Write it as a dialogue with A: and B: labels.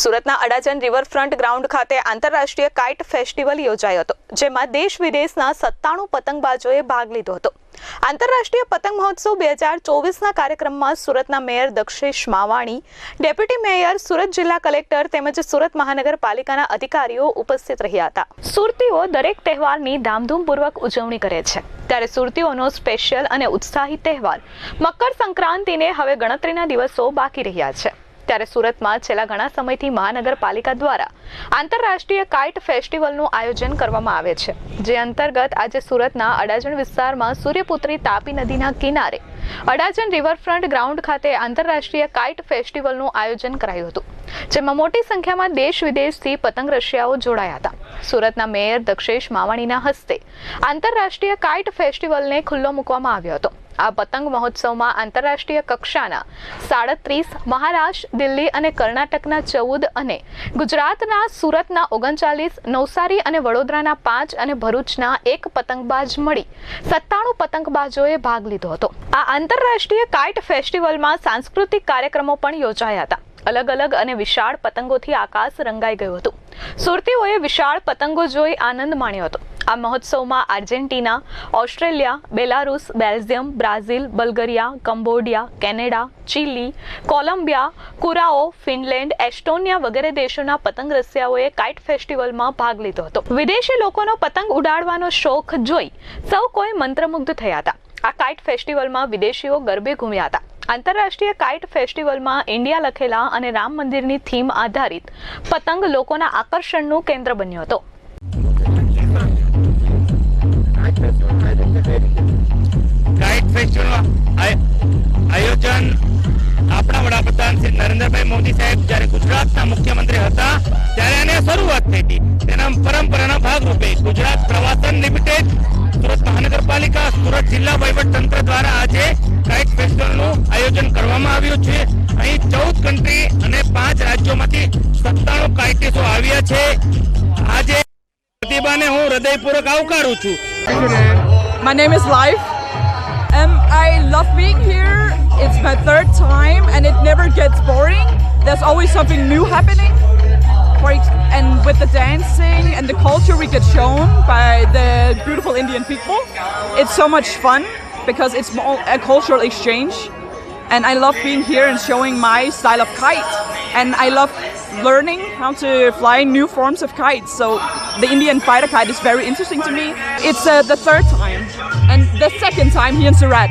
A: સુરતના Adajan riverfront ground ખાતે આંતરરાષ્ટ્રીય કાઇટ ફેસ્ટિવલ યોજાયો હતો, જેમાં દેશ વિદેશના સત્તાણું પતંગબાજોએ ભાગ લીધો હતો. આંતરરાષ્ટ્રીય પતંગ મહોત્સવ બે હજાર ચોવીસના કાર્યક્રમમાં સુરતના mayor Dakshesh Mavani, deputy mayor Surat જિલ્લા કલેક્ટર તેમજ સુરત મહાનગરપાલિકાના અધિકારીઓ ઉપસ્થિત રહ્યા હતા. સુરતીઓ દરેક તહેવારની ધામધૂમપૂર્વક ઉજવણી કરે છે. ત્યારે સુરતીઓનો સ્પેશિયલ અને ઉત્સાહી તહેવાર મકર સંક્રાંતિને હવે ગણતરીના દિવસો બાકી રહ્યા છે. ત્યારે સુરતમાં છેલ્લા ઘણા સમયથી મહાનગરપાલિકા દ્વારા આંતરરાષ્ટ્રીય કાઇટ ફેસ્ટિવલનું આયોજન કરવામાં આવે છે, જે અંતર્ગત આજે સુરતના અડાજણ વિસ્તારમાં સૂર્યપુત્રી તાપી નદીના કિનારે અડાજણ રિવરફ્રન્ટ ગ્રાઉન્ડ ખાતે આંતરરાષ્ટ્રીય કાઇટ ફેસ્ટિવલનું આયોજન કરાયું હતું, જેમાં મોટી સંખ્યામાં દેશ વિદેશથી પતંગ રશિયાઓ જોડાયા હતા. સુરતના મેયર દક્ષેશ માવાણીના હસ્તે આંતરરાષ્ટ્રીય કાઇટ ફેસ્ટિવલને ખુલ્લો મૂકવામાં આવ્યો હતો. આ પતંગ મહોત્સવમાં આંતરરાષ્ટ્રીય કક્ષાના સાડત્રીસ, મહારાષ્ટ્ર, દિલ્હી અને કર્ણાટકના ચૌદ અને ગુજરાતના સુરતના ઓગણચાલીસ, નવસારી અને વડોદરાના પાંચ અને ભરૂચના એક પતંગબાજ મળી સત્તાણું પતંગબાજોએ ભાગ લીધો હતો. આ આંતરરાષ્ટ્રીય કાઇટ ફેસ્ટિવલમાં સાંસ્કૃતિક કાર્યક્રમો પણ યોજાયા હતા. અલગ અલગ અને વિશાળ પતંગોથી આકાશ રંગાઈ ગયું હતું. સુરતીઓએ વિશાળ પતંગો જોઈ આનંદ માણ્યો હતો. આ મહોત્સવમાં Argentina, Australia, Belarus, Belgium, Brazil, Bulgaria, Cambodia, Canada, Chile, Colombia, Curacao, Finland, Estonia વગેરે દેશોના પતંગ રસિયાઓએ કાઇટ ફેસ્ટિવલમાં ભાગ લીધો હતો. વિદેશી લોકોનો પતંગ ઉડાડવાનો શોખ જોઈ સૌ કોઈ મંત્રમુગ્ધ થયા હતા. આ કાઇટ ફેસ્ટિવલમાં વિદેશીઓ ગરબે ઘૂમ્યા હતા. આંતરરાષ્ટ્રીય કાઇટ ફેસ્ટિવલમાં ઇન્ડિયા લખેલા અને રામ મંદિરની થીમ આધારિત પતંગ લોકોના આકર્ષણનું કેન્દ્ર બન્યો હતો.
B: નરેન્દ્રભાઈ મોદી સાહેબ જ્યારે ગુજરાતના મુખ્યમંત્રી હતા ત્યારે એને શરૂઆત થઈ હતી. તેના પરંપરાના ભાગરૂપે ગુજરાત પ્રવાસન લિમિટેડ સુરત મહાનગરપાલિકા સુરત જિલ્લા વહીવટ તંત્ર દ્વારા આજે કાઇટ ફેસ્ટિવલનું આયોજન કરવામાં આવ્યું છે. અહીં ચૌદ કન્ટ્રી અને પાંચ રાજ્યોમાંથી સત્તાણું કાઇટિસો આવ્યા છે. આજે પ્રતિભાને હું હૃદયપૂર્વક આવકારું છું.
C: My name is Life. Um, I love being here. It's my third time, and it never gets boring. There's always something new happening. And with the dancing and the culture we get shown by the beautiful Indian people, it's so much fun because it's a cultural exchange. And I love being here and showing my style of kite. And I love learning how to fly new forms of kites. So the Indian fighter kite is very interesting to me. It's uh, the third time and the second time here in Surat.